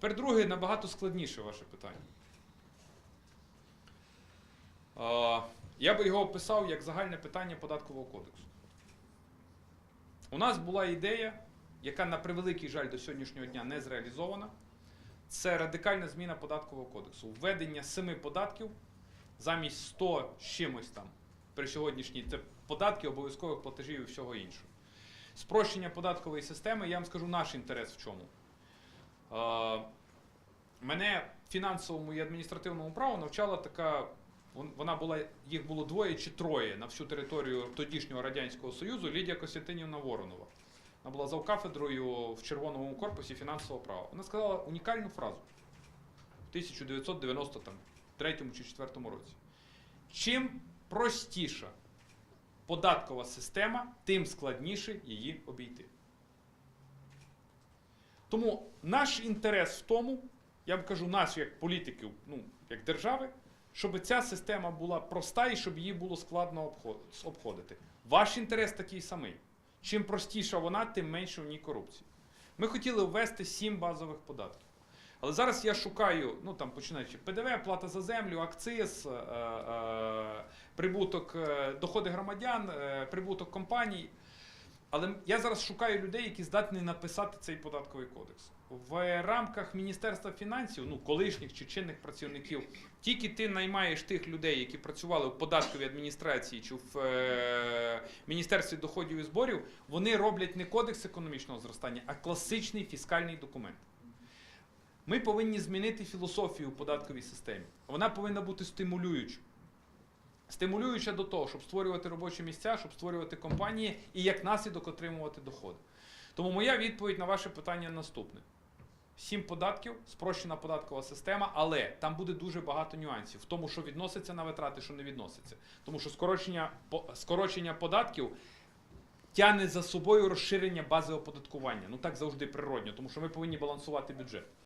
Тепер друге набагато складніше ваше питання. Я би його описав як загальне питання податкового кодексу. У нас була ідея, яка на превеликий жаль до сьогоднішнього дня не зреалізована. Це радикальна зміна податкового кодексу. Введення семи податків замість 100 з чимось там при сьогоднішній це податки, обов'язкових платежів і всього іншого. Спрощення податкової системи, я вам скажу наш інтерес в чому. Мене фінансовому і адміністративному праву навчала така. Вона була, їх було двоє чи троє на всю територію тодішнього Радянського Союзу Лідія Костянтинівна Воронова. Вона була завкафедрою в червоному корпусі фінансового права. Вона сказала унікальну фразу в 1993 чи 2004 році. Чим простіша податкова система, тим складніше її обійти. Тому наш інтерес в тому, я вам кажу, наш як політиків, ну, як держави, щоб ця система була проста і щоб її було складно обход- обходити. Ваш інтерес такий самий. Чим простіша вона, тим менше в ній корупції. Ми хотіли ввести сім базових податків. Але зараз я шукаю, ну там починаючи ПДВ, плата за землю, акциз, е, е, прибуток, е, доходи громадян, е, прибуток компаній. Але я зараз шукаю людей, які здатні написати цей податковий кодекс. В рамках Міністерства фінансів, ну колишніх чи чинних працівників, тільки ти наймаєш тих людей, які працювали в податковій адміністрації чи в е, Міністерстві доходів і зборів, вони роблять не кодекс економічного зростання, а класичний фіскальний документ. Ми повинні змінити філософію в податковій системі. Вона повинна бути стимулюючою. Стимулююча до того, щоб створювати робочі місця, щоб створювати компанії і як наслідок отримувати доходи. Тому моя відповідь на ваше питання наступне: сім податків, спрощена податкова система, але там буде дуже багато нюансів в тому, що відноситься на витрати, що не відноситься. Тому що скорочення, скорочення податків тягне за собою розширення бази оподаткування. Ну так завжди природньо, тому що ми повинні балансувати бюджет.